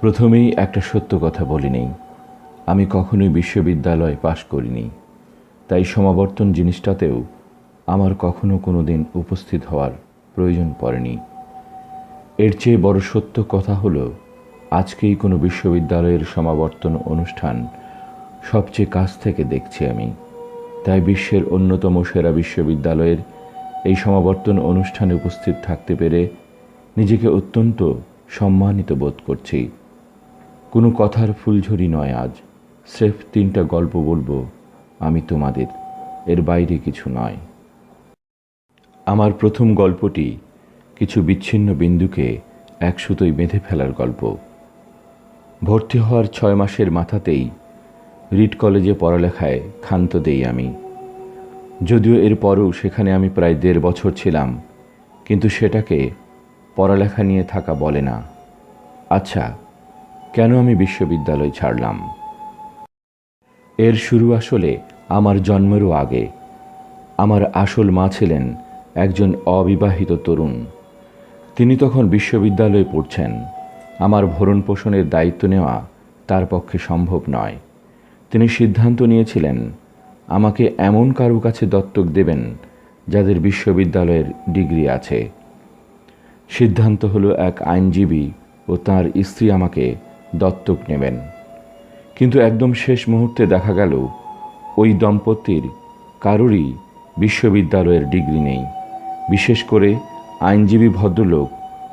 প্রথমেই একটা সত্য কথা বলে নেই আমি কখনোই বিশ্ববিদ্যালয় পাশ করিনি। তাই সমাবর্তন জিনিসটাতেও আমার কখনো কোনো দিন উপস্থিত হওয়ার প্রয়োজন পড়েনি। এর চেয়ে বড় সত্য কথা হলো, আজকেই কোনো বিশ্ববিদ্যালয়ের সমাবর্তন অনুষ্ঠান সবচেয়ে কাছ থেকে দেখছি আমি। তাই বিশ্বের অন্যতম সেরা বিশ্ববিদ্যালয়ের এই সমাবর্তন অনুষ্ঠানে উপস্থিত থাকতে পেরে নিজেকে অত্যন্ত সম্মানিত বোধ করছি। কোনো কথার ফুলঝুরি নয় আজ। স্রেফ তিনটা গল্প বলব, আমি তোমাদের। এর বাইরে কিছু নয়। আমার প্রথম গল্পটি কিছু বিচ্ছিন্ন বিন্দুকে এক সুতোয় বেঁধে ফেলার গল্প। ভর্তি হওয়ার ছয় মাসের মাথাতেই রিট কলেজে পড়ালেখায় ক্ষান্ত দেই আমি। যদিও এর পরেও সেখানে আমি প্রায় দেড় বছর ছিলাম, কিন্তু সেটাকে পড়ালেখা নিয়ে থাকা বলে না। আচ্ছা কেন আমি বিশ্ববিদ্যালয় ছাড়লাম? এর শুরু আসলে আমার জন্মেরও আগে। আমার আসল মা ছিলেন একজন অবিবাহিত তরুণ। তিনি তখন বিশ্ববিদ্যালয়ে পড়ছেন। আমার ভরণ পোষণের দায়িত্ব নেওয়া তার পক্ষে সম্ভব নয়। তিনি সিদ্ধান্ত নিয়েছিলেন, আমাকে এমন কারও কাছে দত্তক দেবেন যাদের বিশ্ববিদ্যালয়ের ডিগ্রি আছে। সিদ্ধান্ত হলো এক আইনজীবী ও তার স্ত্রী আমাকে দত্তক নেবেন। কিন্তু একদম শেষ মুহূর্তে দেখা গেল, ওই দম্পতির কারোরই বিশ্ববিদ্যালয়ের ডিগ্রি নেই। বিশেষ করে আইনজীবী ভদ্রলোক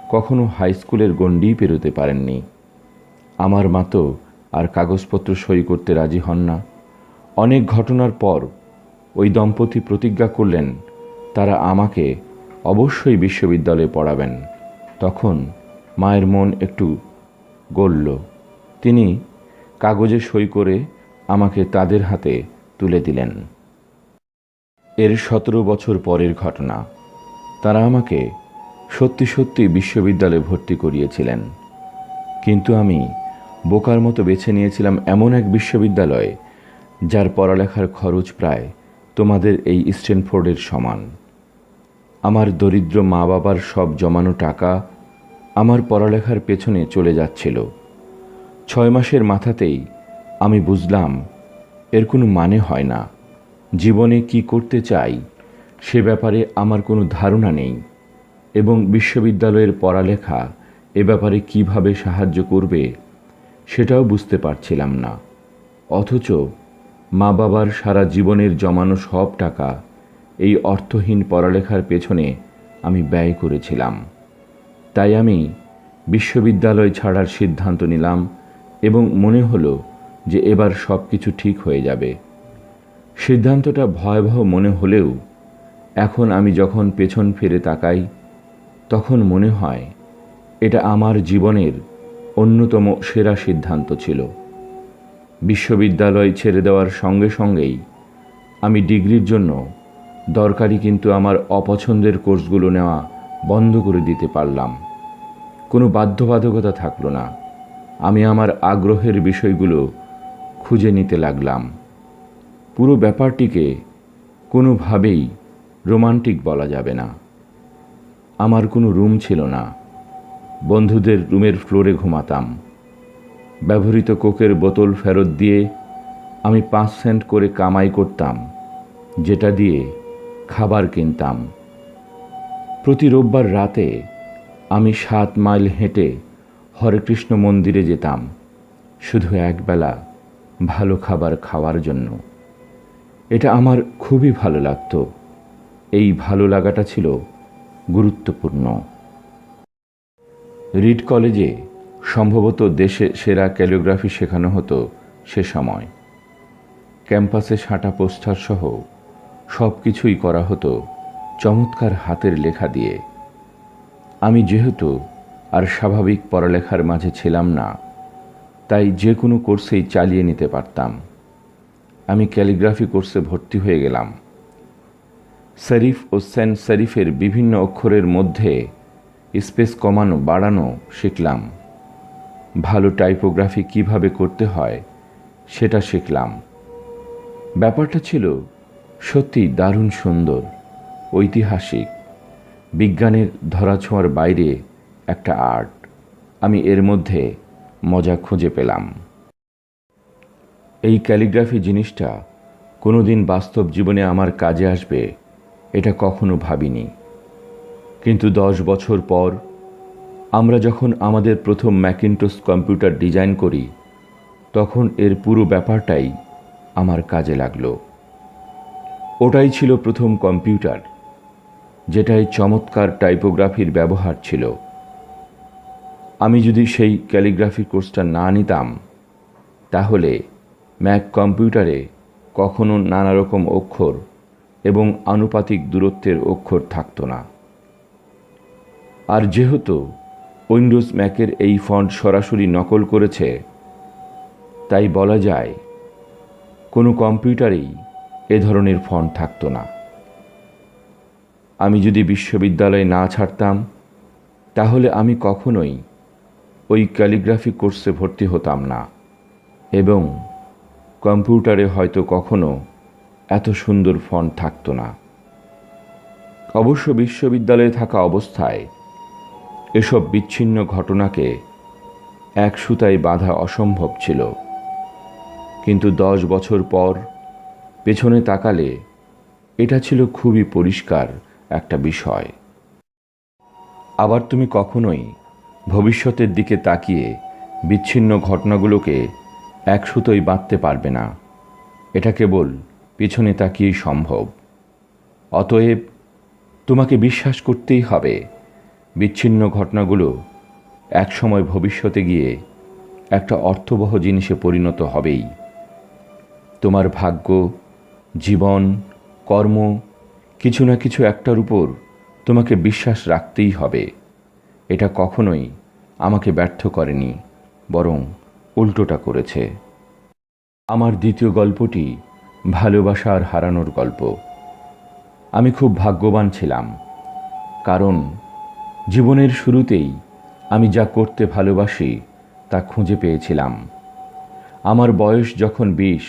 কখনো হাই স্কুলের গণ্ডি পেরোতে পারেননি। আমার মা তো আর কাগজপত্র সই করতে রাজি হন না। অনেক ঘটনার পর ওই দম্পতি প্রতিজ্ঞা করলেন, তারা আমাকে অবশ্যই বিশ্ববিদ্যালয়ে পড়াবেন। তখন মায়ের মন একটু গড়ল। তিনি কাগজে সই করে আমাকে তাদের হাতে তুলে দিলেন। এর সতেরো বছর পরের ঘটনা। তারা আমাকে সত্যি সত্যি বিশ্ববিদ্যালয়ে ভর্তি করিয়েছিলেন। কিন্তু আমি বোকার মতো বেছে নিয়েছিলাম এমন এক বিশ্ববিদ্যালয়ে, যার পড়ালেখার খরচ প্রায় তোমাদের এই স্ট্যানফোর্ডের সমান। আমার দরিদ্র মা বাবার সব জমানো টাকা আমার পড়ালেখার পেছনে চলে যাচ্ছিল। ছয় মাসের মাথাতেই আমি বুঝলাম, এর কোনো মানে হয় না। জীবনে কি করতে চাই, সে ব্যাপারে আমার কোনো ধারণা নেই। এবং বিশ্ববিদ্যালয়ের পড়ালেখা এ ব্যাপারে কীভাবে সাহায্য করবে, সেটাও বুঝতে পারছিলাম না। অথচ মা বাবার সারা জীবনের জমানো সব টাকা এই অর্থহীন পড়ালেখার পেছনে আমি ব্যয় করেছিলাম। তাই আমি বিশ্ববিদ্যালয় ছাড়ার সিদ্ধান্ত নিলাম এবং মনে হলো যে এবার সব কিছু ঠিক হয়ে যাবে। সিদ্ধান্তটা ভয়াবহ মনে হলেও এখন আমি যখন পেছন ফিরে তাকাই, তখন মনে হয় এটা আমার জীবনের অন্যতম সেরা সিদ্ধান্ত ছিল। বিশ্ববিদ্যালয় ছেড়ে দেওয়ার সঙ্গে সঙ্গেই আমি ডিগ্রির জন্য দরকারি কিন্তু আমার অপছন্দের কোর্সগুলো নেওয়া বন্ধ করে দিতে পারলাম। কোনো বাধ্যবাধকতা থাকল না। আমি আমার আগ্রহের বিষয়গুলো খুঁজে নিতে লাগলাম। পুরো ব্যাপারটিকে কোনোভাবেই রোমান্টিক বলা যাবে না। আমার কোনো রুম ছিল না। বন্ধুদের রুমের ফ্লোরে ঘুমাতাম। ব্যবহৃত কোকের বোতল ফেরত দিয়ে আমি পাঁচ সেন্ট করে কামাই করতাম, যেটা দিয়ে খাবার কিনতাম। প্রতি রোববার রাতে আমি সাত মাইল হেঁটে হরেকৃষ্ণ মন্দিরে যেতাম, শুধু একবেলা ভালো খাবার খাওয়ার জন্য। এটা আমার খুবই ভালো লাগতো। এই ভালো লাগাটা ছিল গুরুত্বপূর্ণ। রিড কলেজে সম্ভবত দেশে সেরা ক্যালিওগ্রাফি শেখানো হতো সে সময়। ক্যাম্পাসে সাঁটা পোস্টার সহ সব কিছুই করা হতো চমৎকার হাতের লেখা দিয়ে। আমি যেহেতু আর স্বাভাবিক পড়ালেখার মাঝে ছিলাম না, তাই যে কোনো কোর্সেই চালিয়ে নিতে পারতাম। আমি ক্যালিগ্রাফি কোর্সে ভর্তি হয়ে গেলাম। শরীফ ও সেন্ট শরীফের বিভিন্ন অক্ষরের মধ্যে স্পেস কমানো, বাড়ানো শিখলাম। ভালো টাইপোগ্রাফি কীভাবে করতে হয় সেটা শিখলাম। ব্যাপারটা ছিল সত্যি দারুণ সুন্দর, ঐতিহাসিক। বিজ্ঞানের ধরাছোঁয়ার বাইরে একটা আর্ট। আমি এর মধ্যে মজা খুঁজে পেলাম। এই ক্যালিগ্রাফি জিনিসটা কোনো দিন বাস্তব জীবনে আমার কাজে আসবে, এটা কখনো ভাবিনি। কিন্তু দশ বছর পর আমরা যখন আমাদের প্রথম ম্যাকিনটোস কম্পিউটার ডিজাইন করি, তখন এর পুরো ব্যাপারটাই আমার কাজে লাগল। ওটাই ছিল প্রথম কম্পিউটার। যেটাই চমৎকার টাইপোগ্রাফির ব্যবহার ছিল। আমি যদি সেই ক্যালিগ্রাফি কোর্সটা না নিতাম, তাহলে ম্যাক কম্পিউটারে কখনো নানা রকম অক্ষর এবং আনুপাতিক দূরত্বের অক্ষর থাকতো না। আর যেহেতু উইন্ডোজ ম্যাকের এই ফন্ট সরাসরি নকল করেছে, তাই বলা যায় কোনো কম্পিউটারেই এ ধরনের ফন্ট থাকতো না। আমি যদি বিশ্ববিদ্যালয়ে না ছাড়তাম, তাহলে আমি কখনোই ওই ক্যালিগ্রাফি কোর্সে ভর্তি হতাম না। এবং কম্পিউটারে হয়তো কখনো এত সুন্দর ফন্ট থাকতো না। অবশ্য বিশ্ববিদ্যালয়ে থাকা অবস্থায় এসব বিচ্ছিন্ন ঘটনাকে এক সুতায় বাঁধা অসম্ভব ছিল। কিন্তু দশ বছর পর পেছনে তাকালে এটা ছিল খুবই পরিষ্কার একটা বিষয়। আবার তুমি কখনোই ভবিষ্যতের দিকে তাকিয়ে বিচ্ছিন্ন ঘটনাগুলোকে এক সুতোয় বাঁধতে পারবে না। এটা কেবল পিছনে তাকিয়েই সম্ভব। অতএব তোমাকে বিশ্বাস করতেই হবে, বিচ্ছিন্ন ঘটনাগুলো একসময় ভবিষ্যতে গিয়ে একটা অর্থবহ জিনিসে পরিণত হবেই। তোমার ভাগ্য, জীবন, কর্ম কিছু না কিছু একটার উপর তোমাকে বিশ্বাস রাখতেই হবে। এটা কখনোই আমাকে ব্যর্থ করেনি, বরং উল্টোটা করেছে। আমার দ্বিতীয় গল্পটি ভালোবাসা আর হারানোর গল্প। আমি খুব ভাগ্যবান ছিলাম, কারণ জীবনের শুরুতেই আমি যা করতে ভালোবাসি তা খুঁজে পেয়েছিলাম। আমার বয়স যখন বিশ,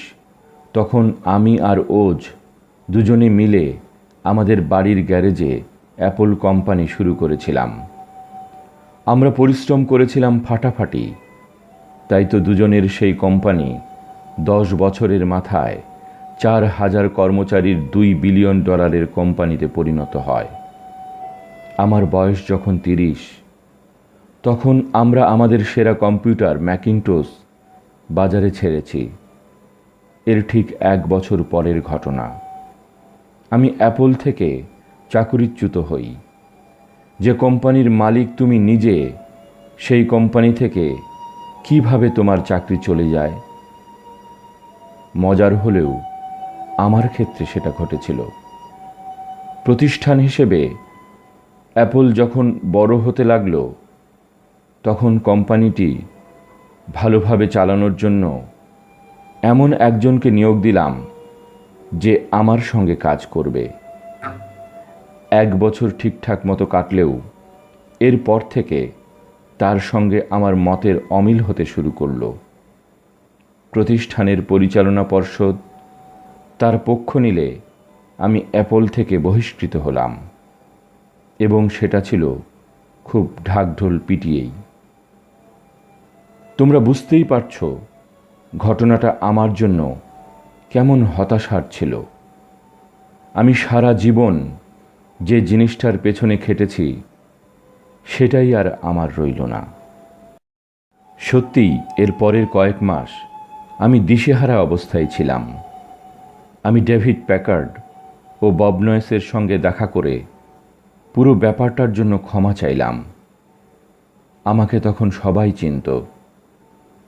তখন আমি আর ওজ দুজনে মিলে আমাদের বাড়ির গ্যারেজে অ্যাপল কোম্পানি শুরু করেছিলাম। আমরা পরিশ্রম করেছিলাম ফাটাফাটি। তাই তো দুজনের সেই কোম্পানি দশ বছরের মাথায় চার হাজার কর্মচারীর দুই বিলিয়ন ডলারের কোম্পানিতে পরিণত হয়। আমার বয়স যখন তিরিশ, তখন আমরা আমাদের সেরা কম্পিউটার ম্যাকিনটোস বাজারে ছেড়েছি। এর ঠিক এক বছর পরের ঘটনা। আমি অ্যাপল থেকে চাকুরিচ্যুত হই। যে কোম্পানির মালিক তুমি নিজে, সেই কোম্পানি থেকে কীভাবে তোমার চাকরি চলে যায়? মজার হলেও আমার ক্ষেত্রে সেটা ঘটেছিল। প্রতিষ্ঠান হিসেবে অ্যাপল যখন বড় হতে লাগল, তখন কোম্পানিটি ভালোভাবে চালানোর জন্য এমন একজনকে নিয়োগ দিলাম যে আমার সঙ্গে কাজ করবে। এক বছর ঠিকঠাক মতো কাটলেও এরপর থেকে তার সঙ্গে আমার মতের অমিল হতে শুরু করল। প্রতিষ্ঠানের পরিচালনা পর্ষদ তার পক্ষ নিলে আমি অ্যাপল থেকে বহিষ্কৃত হলাম এবং সেটা ছিল খুব ঢাকঢোল পিটিয়েই। তোমরা বুঝতেই পারছ, ঘটনাটা আমার জন্য কেমন হতাশার ছিল। আমি সারা জীবন যে জিনিসটার পেছনে খেটেছি, সেটাই আর আমার রইল না। সত্যিই, এর পরের কয়েক মাস আমি দিশেহারা অবস্থায় ছিলাম। আমি ডেভিড প্যাকার্ড ও ববনয়েসের সঙ্গে দেখা করে পুরো ব্যাপারটার জন্য ক্ষমা চাইলাম। আমাকে তখন সবাই চিনত,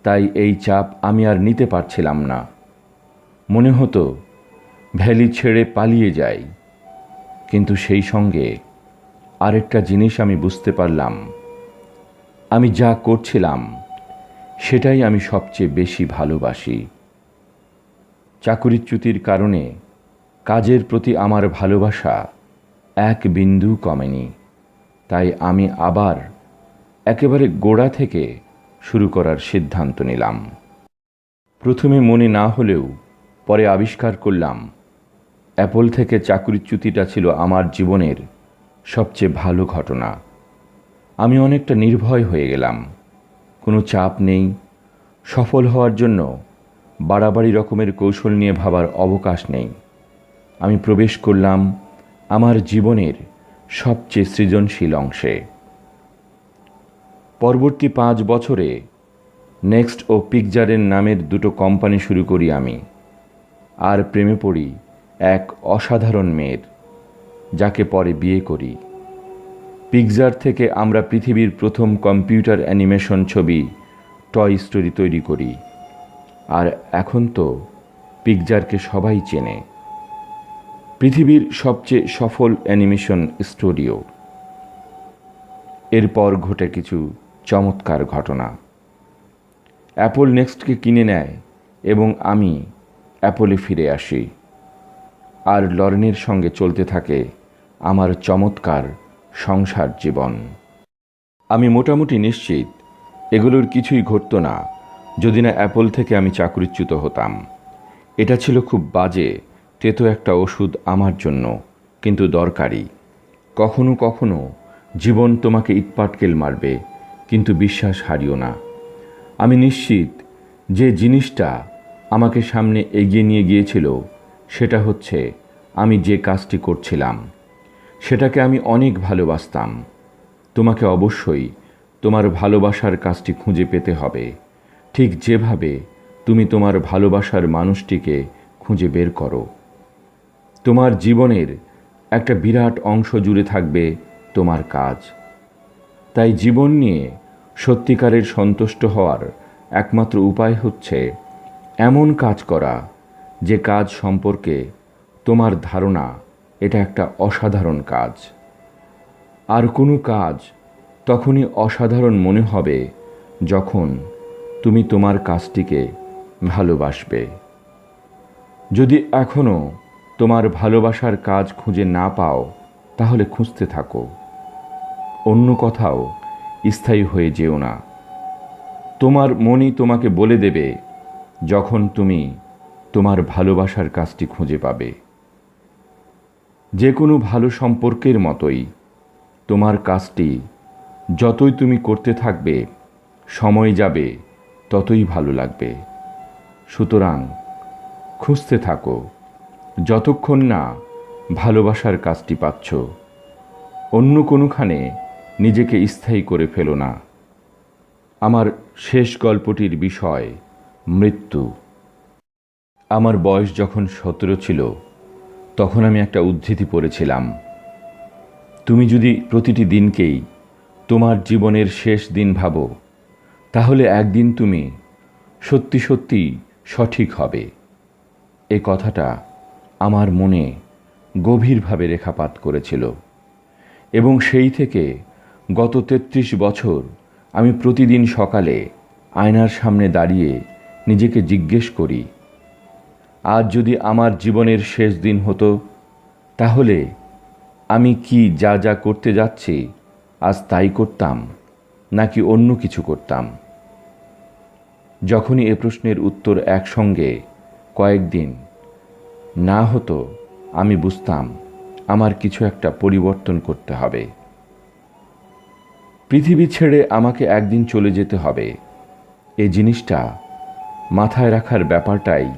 তাই এই চাপ আমি আর নিতে পারছিলাম না। মনে হতো, ভ্যালি ছেড়ে পালিয়ে যাই। কিন্তু সেই সঙ্গে আরেকটা জিনিস আমি বুঝতে পারলাম। আমি যা করছিলাম, সেটাই আমি সবচেয়ে বেশি ভালোবাসি। চাকুরিচ্যুতির কারণে কাজের প্রতি আমার ভালোবাসা এক বিন্দু কমেনি। তাই আমি আবার একেবারে গোড়া থেকে শুরু করার সিদ্ধান্ত নিলাম। প্রথমে মনে না হলেও পরে আবিষ্কার করলাম, অ্যাপল থেকে চাকরিচ্যুতিটা ছিল আমার জীবনের সবচেয়ে ভালো ঘটনা। আমি অনেকটা নির্ভয় হয়ে গেলাম। কোনো চাপ নেই। সফল হওয়ার জন্য বাড়াবাড়ি রকমের কৌশল নিয়ে ভাবার অবকাশ নেই। আমি প্রবেশ করলাম আমার জীবনের সবচেয়ে সৃজনশীল অংশে। পরবর্তী পাঁচ বছরে নেক্সট ও পিকজারের নামের দুটো কোম্পানি শুরু করি আমি। আর প্রেমে পড়ি এক অসাধারণ মেয়ের, যাকে পরে বিয়ে করি। পিকজার থেকে আমরা পৃথিবীর প্রথম কম্পিউটার অ্যানিমেশন ছবি টয় স্টোরি তৈরি করি। আর এখন তো পিকজারকে সবাই চেনে। পৃথিবীর সবচেয়ে সফল অ্যানিমেশন স্টুডিও। এরপর ঘটে কিছু চমৎকার ঘটনা। অ্যাপল নেক্সটকে কিনে নেয় এবং আমি অ্যাপলে ফিরে আসি। আর লরেনের সঙ্গে চলতে থাকে আমার চমৎকার সংসার জীবন। আমি মোটামুটি নিশ্চিত, এগুলোর কিছুই ঘটতো না, যদি না অ্যাপল থেকে আমি চাকরিচ্যুত হতাম। এটা ছিল খুব বাজে, তেতো একটা ওষুধ আমার জন্য, কিন্তু দরকারি। কখনো কখনো জীবন তোমাকে ইটপাটকেল মারবে, কিন্তু বিশ্বাস হারিও না। আমি নিশ্চিত যে জিনিসটা আমাকে সামনে এগিয়ে নিয়ে গিয়েছিল। সেটা হচ্ছে, আমি যে কাজটি করছিলাম। সেটাকে আমি অনেক ভালোবাসতাম। তোমাকে অবশ্যই তোমার ভালোবাসার কাজটি খুঁজে পেতে হবে। ঠিক যেভাবে তুমি তোমার ভালোবাসার মানুষটিকে খুঁজে বের করো। তোমার জীবনের একটা বিরাট অংশ জুড়ে থাকবে তোমার কাজ। তাই জীবন নিয়ে সত্যিকারের সন্তুষ্ট হওয়ার একমাত্র উপায় হচ্ছে এমন কাজ করা যে কাজ সম্পর্কে তোমার ধারণা এটা একটা অসাধারণ কাজ। আর কোনো কাজ তখনই অসাধারণ মনে হবে যখন তুমি তোমার কাজটিকে ভালোবাসবে। যদি এখনও তোমার ভালোবাসার কাজ খুঁজে না পাও, তাহলে খুঁজতে থাকো। অন্য কথাও স্থায়ী হয়ে যেও না। তোমার মনই তোমাকে বলে দেবে যখন তুমি তোমার ভালোবাসার কাজটি খুঁজে পাবে। যে কোনো ভালো সম্পর্কের মতোই তোমার কাজটি যতই তুমি করতে থাকবে, সময় যাবে, ততই ভালো লাগবে। সুতরাং খুঁজতে থাকো, যতক্ষণ না ভালোবাসার কাজটি পাচ্ছ, অন্য কোনোখানে নিজেকে স্থায়ী করে ফেলো না। আমার শেষ গল্পটির বিষয় মৃত্যু। আমার বয়স যখন সতেরো ছিল, তখন আমি একটা উদ্ধৃতি পড়েছিলাম। তুমি যদি প্রতিটি দিনকেই তোমার জীবনের শেষ দিন ভাবো, তাহলে একদিন তুমি সত্যি সত্যি সঠিক হবে। এ কথাটা আমার মনে গভীরভাবে রেখাপাত করেছিল এবং সেই থেকে গত তেত্রিশ বছর আমি প্রতিদিন সকালে আয়নার সামনে দাঁড়িয়ে নিজেকে জিজ্ঞেস করি, আজ যদি আমার জীবনের শেষ দিন হতো, তাহলে আমি কি যা যা করতে যাচ্ছি, আজ তাই করতাম, নাকি অন্য কিছু করতাম? যখনই এ প্রশ্নের উত্তর একসঙ্গে কয়েকদিন না হতো, আমি বুঝতাম আমার কিছু একটা পরিবর্তন করতে হবে। পৃথিবী ছেড়ে আমাকে একদিন চলে যেতে হবে। এই জিনিসটা মাথায় রাখার ব্যাপারটাই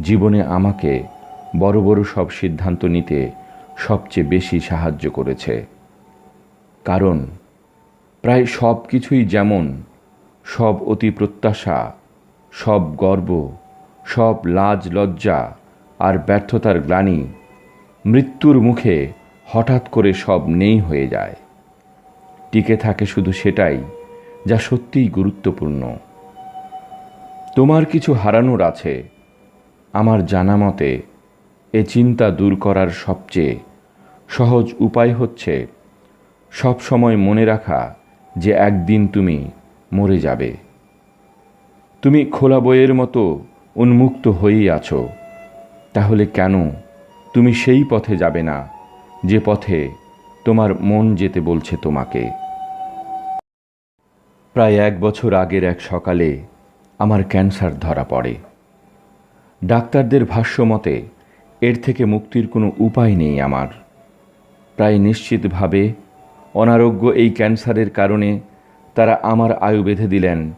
জীবনে আমাকে বড় বড় সব সিদ্ধান্ত নিতে সবচেয়ে বেশি সাহায্য করেছে। কারণ প্রায় সব কিছুই যেমন সব অতি প্রত্যাশা, সব গর্ব, সব লাজ লজ্জা আর ব্যর্থতার গ্লানি মৃত্যুর মুখে হঠাৎ করে সব নেই হয়ে যায়। টিকে থাকে শুধু সেটাই যা সত্যিই গুরুত্বপূর্ণ। তোমার কিছু হারানোর আছে। আমার জানা মতে, এ চিন্তা দূর করার সবচেয়ে সহজ উপায় হচ্ছে সব সময় মনে রাখা যে একদিন তুমি মরে যাবে। তুমি খোলা বইয়ের মতো উন্মুক্ত হয়েই আছো। তাহলে কেন তুমি সেই পথে যাবে না যে পথে তোমার মন যেতে বলছে তোমাকে? প্রায় এক বছর আগের এক সকালে আমার ক্যান্সার ধরা পড়ে। ডাক্তারদের ভাষ্য মতে, এর থেকে মুক্তির কোনো উপায় নেই আমার। প্রায় নিশ্চিতভাবে অনারোগ্য এই ক্যান্সারের কারণে তারা আমার আয়ু বেঁধে দিলেন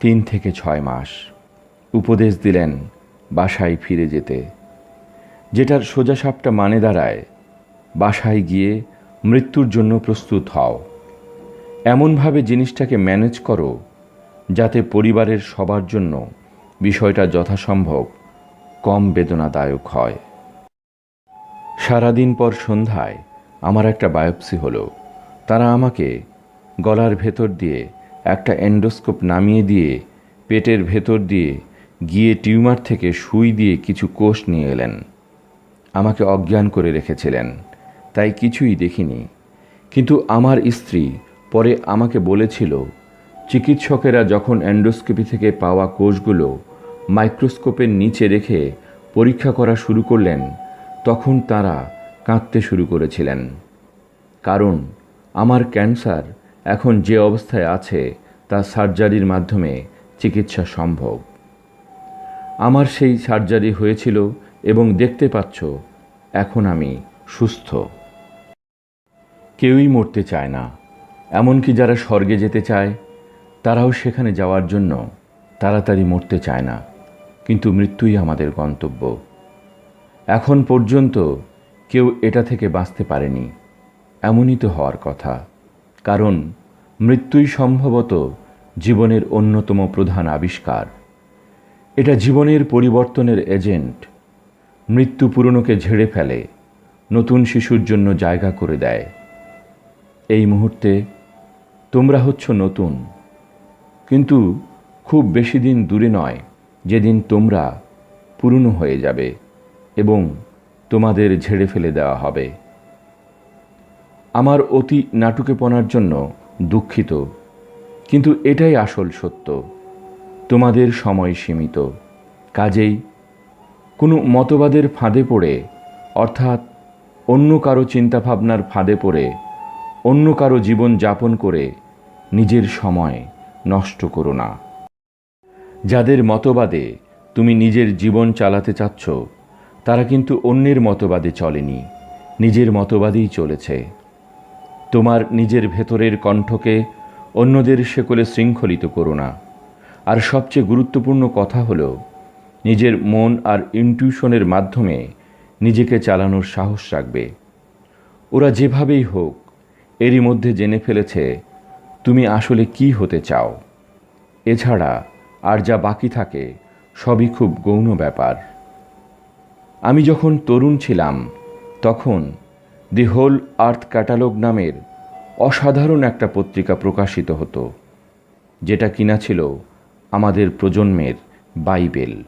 তিন থেকে ছয় মাস। উপদেশ দিলেন বাসায় ফিরে যেতে। যেটার সোজাসাপটা মানে দাঁড়ায়, বাসায় গিয়ে মৃত্যুর জন্য প্রস্তুত হও। এমনভাবে জিনিসটাকে ম্যানেজ করো যাতে পরিবারের সবার জন্য বিষয়টা যথাসম্ভব কম বেদনাদায়ক হয়। সারাদিন পর সন্ধ্যায় আমার একটা বায়োপসি হলো। তারা আমাকে গলার ভেতর দিয়ে একটা এন্ডোস্কোপ নামিয়ে দিয়ে, পেটের ভেতর দিয়ে গিয়ে টিউমার থেকে সুই দিয়ে কিছু কোষ নিয়ে এলেন। আমাকে অজ্ঞান করে রেখেছিলেন। তাই কিছুই দেখিনি। কিন্তু আমার স্ত্রী পরে আমাকে বলেছিল চিকিৎসকেরা যখন অ্যান্ডোস্কোপি থেকে পাওয়া কোষগুলো মাইক্রোস্কোপের নিচে রেখে পরীক্ষা করা শুরু করলেন, তখন তারা কাঁদতে শুরু করেছিলেন। কারণ আমার ক্যান্সার এখন যে অবস্থায় আছে, তা সার্জারির মাধ্যমে চিকিৎসা সম্ভব। আমার সেই সার্জারি হয়েছিল এবং দেখতে পাচ্ছ, এখন আমি সুস্থ। কেউই মরতে চায় না। এমনকি যারা স্বর্গে যেতে চায় তারাও সেখানে যাওয়ার জন্য তাড়াতাড়ি মরতে চায় না, কিন্তু মৃত্যুই আমাদের গন্তব্য। এখন পর্যন্ত কেউ এটা থেকে বাঁচতে পারেনি, এমনই তো হওয়ার কথা, কারণ মৃত্যুই সম্ভবত জীবনের অন্যতম প্রধান আবিষ্কার। এটা জীবনের পরিবর্তনের এজেন্ট, মৃত্যু পুরনোকে ঝেড়ে ফেলে, নতুন শিশুর জন্য জায়গা করে দেয়। এই মুহূর্তে তোমরা হচ্ছ নতুন। কিন্তু খুব বেশি দিন দূরে নয়, যেদিন তোমরা পুরনো হয়ে যাবে এবং তোমাদের ঝেড়ে ফেলে দেওয়া হবে। আমার অতি নাটুকেপনার জন্য দুঃখিত, কিন্তু এটাই আসল সত্য। তোমাদের সময় সীমিত, কাজেই কোনো মতবাদের ফাঁদে পড়ে, অর্থাৎ অন্য কারও চিন্তাভাবনার ফাঁদে পড়ে, অন্য কারও জীবন যাপন করে নিজের সময় নষ্ট করো না। যাদের মতবাদে তুমি নিজের জীবন চালাতে চাচ্ছ, তারা কিন্তু অন্যের মতবাদে চলেনি, নিজের মতবাদেই চলেছে। তোমার নিজের ভেতরের কণ্ঠকে অন্যদের সেকলে শৃঙ্খলিত করো না। আর সবচেয়ে গুরুত্বপূর্ণ কথা হলো, নিজের মন আর ইনটিউশনের মাধ্যমে নিজেকে চালানোর সাহস রাখবে। ওরা যেভাবেই হোক, এরই মধ্যে জেনে ফেলেছে তুমি আসলে কি হতে চাও? এছাড়া আর যা বাকি থাকে, সবই খুব গৌণ ব্যাপার। আমি যখন তরুণ ছিলাম, তখন দি হোল আর্থ ক্যাটালগ নামের অসাধারণ একটা পত্রিকা প্রকাশিত হতো, যেটা কিনা ছিল আমাদের প্রজন্মের বাইবেল।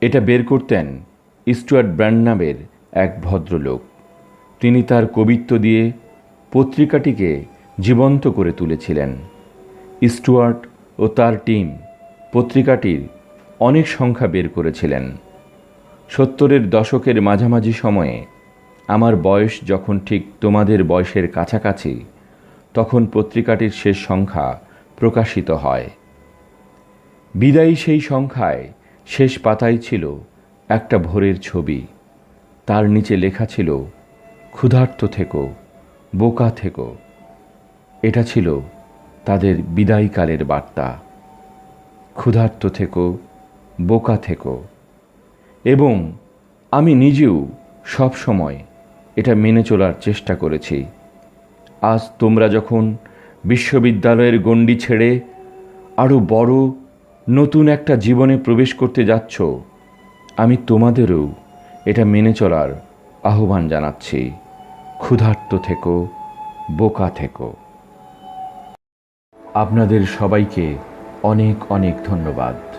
এটা বের করতেন স্টুয়ার্ট ব্র্যান্ড নামের এক ভদ্রলোক। তিনি তার কবিত্ব দিয়ে পত্রিকাটিকে জীবন্ত করে তুলেছিলেন। স্টুয়ার্ট ও তার টিম পত্রিকাটির অনেক সংখ্যা বের করেছিলেন। সত্তরের দশকের মাঝামাঝি সময়ে আমার বয়স যখন ঠিক তোমাদের বয়সের কাছাকাছি, তখন পত্রিকাটির শেষ সংখ্যা প্রকাশিত হয়। বিদায়ী সেই সংখ্যায় শেষ পাতায় ছিল একটা ভোরের ছবি। তার নিচে লেখা ছিল, ক্ষুধার্ত থেকো, বোকা থেকো। এটা ছিল তাদের বিদায়কালের বার্তা। ক্ষুধার্ত থেকো, বোকা থেকো। এবং আমি নিজেও সব সময় এটা মেনে চলার চেষ্টা করেছি। আজ তোমরা যখন বিশ্ববিদ্যালয়ের গণ্ডি ছেড়ে আরও বড়, নতুন একটা জীবনে প্রবেশ করতে যাচ্ছ, আমি তোমাদেরও এটা মেনে চলার আহ্বান জানাচ্ছি। ক্ষুধার্ত থেকো, বোকা থেকো। আপনাদের সবাইকে অনেক অনেক ধন্যবাদ।